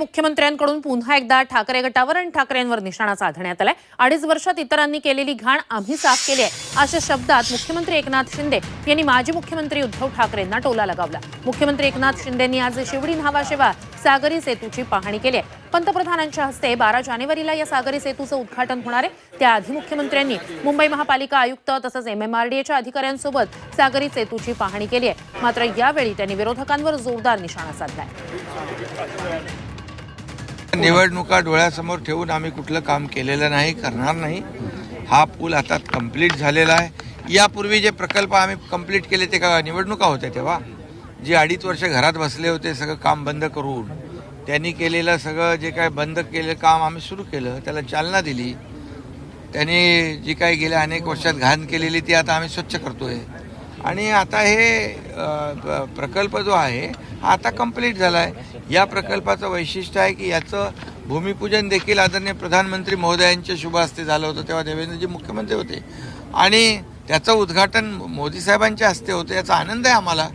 मुख्यमंत्र्यांकडून पुन्हा एकदा ठाकरे गटावर आणि ठाकरेंवर निशाणा साधण्यात आलाय. अडीच वर्षात इतरांनी केलेली घाण आम्ही साफ केली आहे अशा शब्दात मुख्यमंत्री एकनाथ शिंदे यांनी माजी मुख्यमंत्री उद्धव ठाकरेंना टोला लगावला. मुख्यमंत्री एकनाथ शिंदेंनी आज शिवडी न्हावाशेवा सागरी सेतूची पाहणी केली आहे. पंतप्रधानांच्या हस्ते बारा जानेवारीला या सागरी सेतूचं उद्घाटन होणार आहे. त्याआधी मुख्यमंत्र्यांनी मुंबई महापालिका आयुक्त तसंच एमएमआरडीएच्या अधिकाऱ्यांसोबत सागरी सेतूची पाहणी केली आहे. मात्र यावेळी त्यांनी विरोधकांवर जोरदार निशाणा साधलाय निवडणुका डोळ्यासमोर ठेवून आम्ही कुठलं काम केलेलं नाही करणार नाही. हा पूल आता कंप्लीट झालेला आहे. यापूर्वी जे प्रकल्प आम्ही कंप्लीट केले ते का निवडणुका होत्या तेव्हा? जे अडीच वर्ष घरात बसले होते सगळं काम बंद करून. त्यांनी केलेलं सगळं जे काय बंद केलेलं काम आम्ही सुरू केलं त्याला चालना दिली. त्यांनी जी काही गेल्या अनेक वर्षात घाण केलेली ती आता आम्ही स्वच्छ करतोय. आणि आता हे प्रकल्प जो आहे हा आता कंप्लीट झाला आहे या प्रकल्पाचं वैशिष्ट्य आहे की याचं भूमिपूजन देखील आदरणीय प्रधानमंत्री महोदयांच्या शुभ हस्ते झालं होतं तेव्हा देवेंद्रजी मुख्यमंत्री होते. आणि त्याचं उद्घाटन मोदी साहेबांच्या हस्ते होतं याचा आनंद आहे आम्हाला.